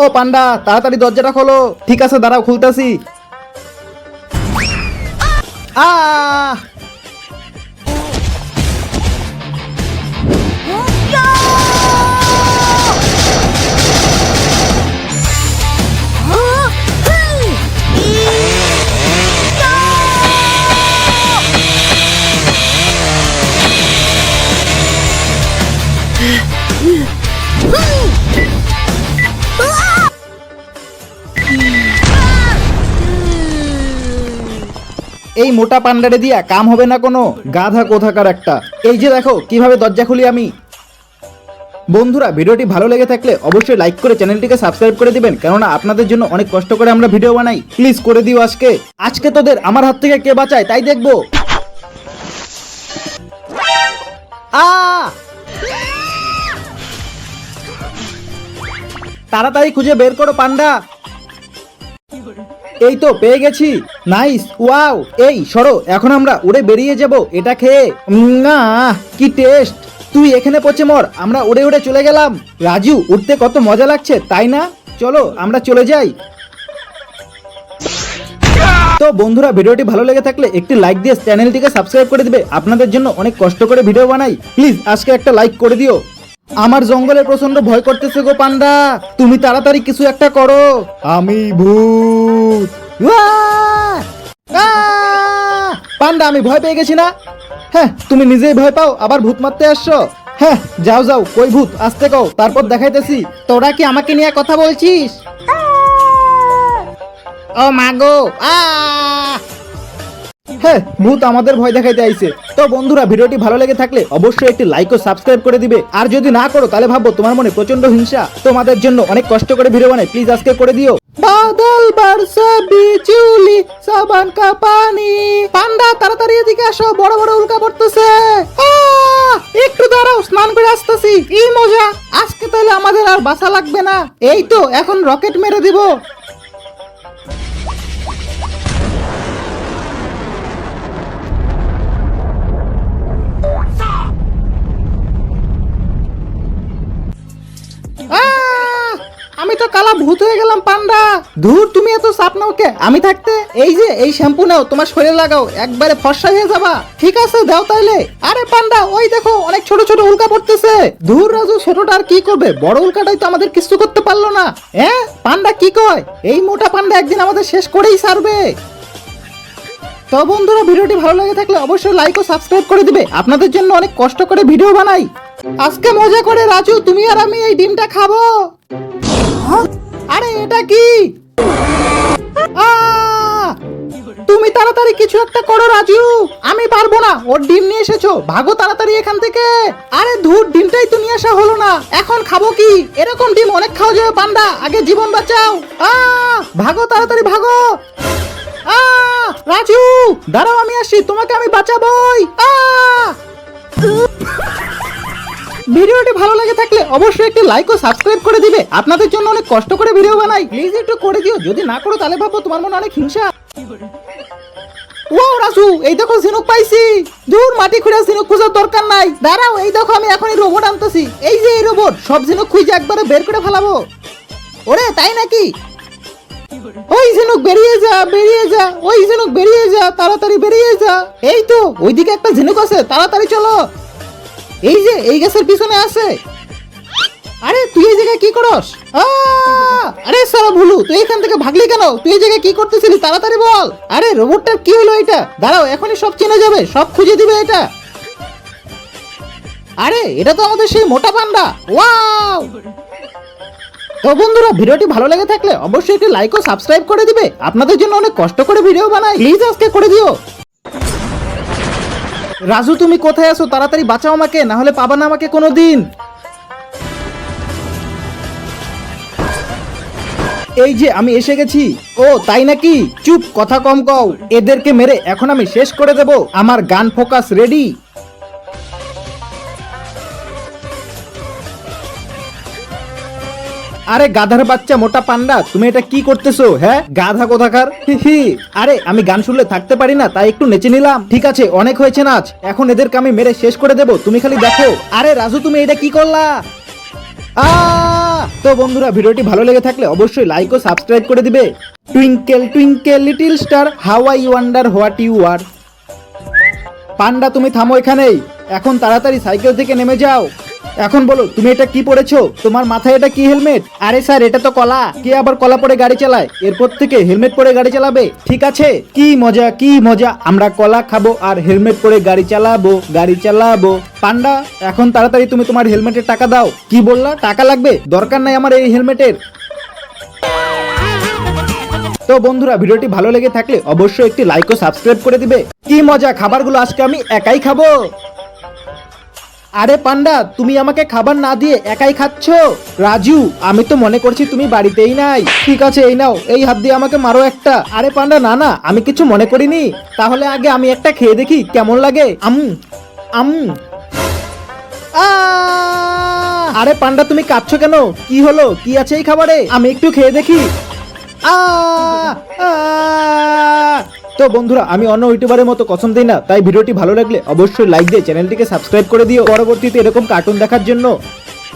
ও পান্ডা তাড়াতাড়ি দরজাটা খোলো। ঠিক আছে দাঁড়াও খুলতাছি। আ এই মোটা পান্ডারে দিয়া কাম হবে না কোনো? গাধা কোথাকার একটা। এই যে দেখো, কীভাবে দরজা খুলি আমি? বন্ধুরা, ভিডিওটি ভালো লেগে থাকলে অবশ্যই লাইক করে চ্যানেলটিকে সাবস্ক্রাইব করে দিবেন, কেননা আপনাদের জন্য অনেক কষ্ট করে আমরা ভিডিও বানাই। প্লিজ করে দিও আজকে। আজকে তোদের আমার হাত থেকে কে বাঁচায়, তাই দেখব। আ! তাড়াতাড়ি খুঁজে বের করো, পান্ডা। এই তো পেয়ে গেছি। নাইস, ওয়াও, এই সরো, এখন আমরা উড়ে বেরিয়ে যাব, এটা খেয়ে। না কি টেস্ট। তুই এখানে পচে মর, আমরা উড়ে উড়ে চলে গেলাম। রাজু উঠতে কত মজা লাগছে, তাই না? চলো, আমরা চলে যাই। তো বন্ধুরা, ভিডিওটি ভালো লেগে থাকলে একটি লাইক দিয়ে চ্যানেলটিকে সাবস্ক্রাইব করে দিবে। আপনাদের জন্য অনেক কষ্ট করে ভিডিও বানাই। প্লিজ আজকে একটা লাইক করে দিও। আমার জঙ্গলে প্রচণ্ড ভয় করতেছে গো পান্ডা। তুমি তাড়াতাড়ি কিছু একটা করো। আমি ভূত! পান্ডা আমি ভয় পেয়ে গেছি না? হ্যাঁ তুমি নিজেই ভয় পাও আবার ভূত মারতে আসছো? হ্যাঁ যাও যাও কই ভূত আসতে কও তারপর দেখাইতেছি। তোরা কি আমাকে নিয়ে কথা বলছিস? ও মাগো আ! হ্যাঁ ভূত আমাদের ভয় দেখাইতে আইছে। তো বন্ধুরা, ভিডিওটি ভালো লেগে থাকলে অবশ্যই একটি লাইক ও সাবস্ক্রাইব করে দিবে। আর যদি না করো, তাহলে ভাববো তোমার মনে প্রচণ্ড হিংসা। তোমাদের জন্য অনেক কষ্ট করে ভিডিও বানাই। প্লিজ আজকে করে দিও। বাদল বর্ষা বিচুলি, সাবান কা পানি। পান্ডা, তাড়াতাড়ি এদিকে আসো, বড় বড় উল্কা পড়তেছে। একটু দাঁড়াও, স্নান করে আসতেছি। কি মজা। আজকে তাহলে আমাদের আর বাসা লাগবে না। এই তো, এখন রকেট মেরে দিব। আমি তো কালা ভূত হয়ে গেলাম, পান্ডা। ধুর, তুমি এত চাপ নাও কে? আমি থাকতে, এই যে, এই শ্যাম্পু নাও, তোমার শরীরে লাগাও, একবারে ফর্সা হয়ে যাবা। ঠিক আছে, দাও তাইলে। আরে পান্ডা, ওই দেখো, অনেক ছোট ছোট উল্কা পড়তেছে। ধুর, রাজু, ছোটটা আর কি করবে? বড় উল্কাটাই তো আমাদের কিছু করতে পারল না। হ্যাঁ পান্ডা কি কয়? এই মোটা পান্ডা একদিন আমাদের শেষ করেই সারবে তো বন্ধুরা, ভিডিওটি ভালো লাগে থাকলে অবশ্যই লাইক ও সাবস্ক্রাইব করে দিবে। আপনাদের জন্য অনেক কষ্ট করে ভিডিও বানাই। আজকে মজা করে রাজু, তুমি আর আমি এই ডিমটা খাব। আরে এটা কি! তুমি তাড়াতাড়ি কিছু একটা করো, রাজু। আমি পারব না। ওর ডিম নিয়ে এসেছ। ভাগো তাড়াতাড়ি এখান থেকে। আরে ধুর, ডিমটাই তো নিয়ে আসা হলো না। এখন খাব কি? এরকম ডিম অনেক খাওয়া যাবে পান্ডা। আগে জীবন বাঁচাও। আহ! ভাগো, তাড়াতাড়ি ভাগো। আহ! রাজু, দাঁড়াও, আমি আসি তোমাকে আমি বাঁচাবই। আহ! ভিডিওটি ভালো লাগে থাকলে অবশ্যই একটি লাইক ও সাবস্ক্রাইব করে দিবে। আপনাদের জন্য অনেক কষ্ট করে ভিডিও বানাই। প্লিজ একটু করে দিও। যদি না করো, তাহলে ভাবো তোমার মনে অনেক হিংসা। ওয়াও রাসু এই দেখো ঝিনুক পাইছি। দূর মাটি খুঁড়ে ঝিনুক খোঁজার দরকার নাই। দাঁড়াও, এই দেখো আমি এখনই রোবট আনতেছি। এই যে এই রোবট সব ঝিনুক খুঁজে একবারে বের করে ফেলাবো। ওরে, তাই নাকি? ওই ঝিনুক বেরিয়ে যা বেরিয়ে যা, ওই ঝিনুক বেরিয়ে যা, তাড়াতাড়ি বেরিয়ে যা। এই তো, ওইদিকে একটা ঝিনুক আছে, তাড়াতাড়ি চলো। এই যে, এই গাছের পিছনে আছে। আরে, তুই এই জায়গায় কি করস? আরে, সারা ভুলু, তুই এখান থেকে ভাগলি কেন? তুই এই জায়গায় কি করতেছিলি, তাড়াতাড়ি বল। আরে, রোবটটার কি হলো এটা? দাঁড়াও, এখনই সব চেনে যাবে, সব খুঁজে দিবে এটা। আরে, এটা তো আমাদের সেই মোটা পান্ডা। ওয়াও! তো বন্ধুরা, ভিডিওটি ভালো লেগে থাকলে অবশ্যই একটি লাইক ও সাবস্ক্রাইব করে দিবে। আপনাদের জন্য অনেক কষ্ট করে ভিডিও বানাই। প্লিজ আজকে করে দিও। রাজু, তুমি কোথায় আছো? তাড়াতাড়ি বাঁচাও আমাকে না হলে পাবা না আমাকে কোনো দিন এই যে, আমি এসে গেছি। ও, তাই নাকি? চুপ, কথা কম কও। এদেরকে মেরে এখন আমি শেষ করে দেব। আমার গান ফোকাস, রেডি? আরে গাধার বাচ্চা, মোটা পান্ডা, তুমি এটা কি করতেছো হ্যাঁ? গাধা কোথাকার? হি আরে, আমি গান শুনলে থাকতে পারি না, তাই একটু নেচে নিলাম। ঠিক আছে, অনেক হয়েছে নাচ এখন এদেরকে আমি মেরে শেষ করে দেব, তুমি খালি দেখো। আরে, রাজু, তুমি এটা কি করলা? তো বন্ধুরা, ভিডিওটি ভালো লেগে থাকলে অবশ্যই লাইক ও সাবস্ক্রাইব করে দিবে। Twinkle twinkle little star how I wonder what you are panda, তুমি থামো এখানেই। এখন তাড়াতাড়ি সাইকেল থেকে নেমে যাও। এখন বলো, তুমি এটা কি পড়েছো তোমার মাথায় এটা কি হেলমেট? আরে স্যার, এটা তো কলা। কে আবার কলা পরে গাড়ি চালায়? এরপর থেকে হেলমেট পরে গাড়ি চালাবে। ঠিক আছে? কি মজা কি মজা। আমরা কলা খাব আর হেলমেট পরে গাড়ি চালাবো গাড়ি চালাবো। পান্ডা, এখন তাড়াতাড়ি তুমি তোমার হেলমেটের টাকা দাও। কি বললা? টাকা লাগবে? দরকার নাই আমার এই হেলমেটের। তো বন্ধুরা, ভিডিওটি ভালো লেগে থাকলে অবশ্যই একটি লাইক ও সাবস্ক্রাইব করে দিবে। কি মজা, খাবারগুলো আজকে আমি একাই খাব। আরে পান্ডা, তুমি আমাকে খাবার না দিয়ে একাই খাচ্ছ? রাজু, আমি তো মনে করছি তুমি বাড়িতেই নাই। ঠিক আছে, এই নাও, এই হাত দিয়ে আমাকে মারো একটা। আরে পান্ডা, না না, আমি কিছু মনে করিনি। তাহলে আগে আমি একটা খেয়ে দেখি, কেমন লাগে? আম আম! আরে পান্ডা, তুমি কাঁদছো কেন? কি হলো? কি আছে এই খাবারে? আমি একটু খেয়ে দেখি। আহ! আহ! তো বন্ধুরা, আমি অন্য ইউটিউবারের মতো কসম দিই না, তাই ভিডিওটি ভালো লাগলে অবশ্যই লাইক দিয়ে চ্যানেলটিকে সাবস্ক্রাইব করে দিও। পরবর্তীতে এরকম কার্টুন দেখার জন্য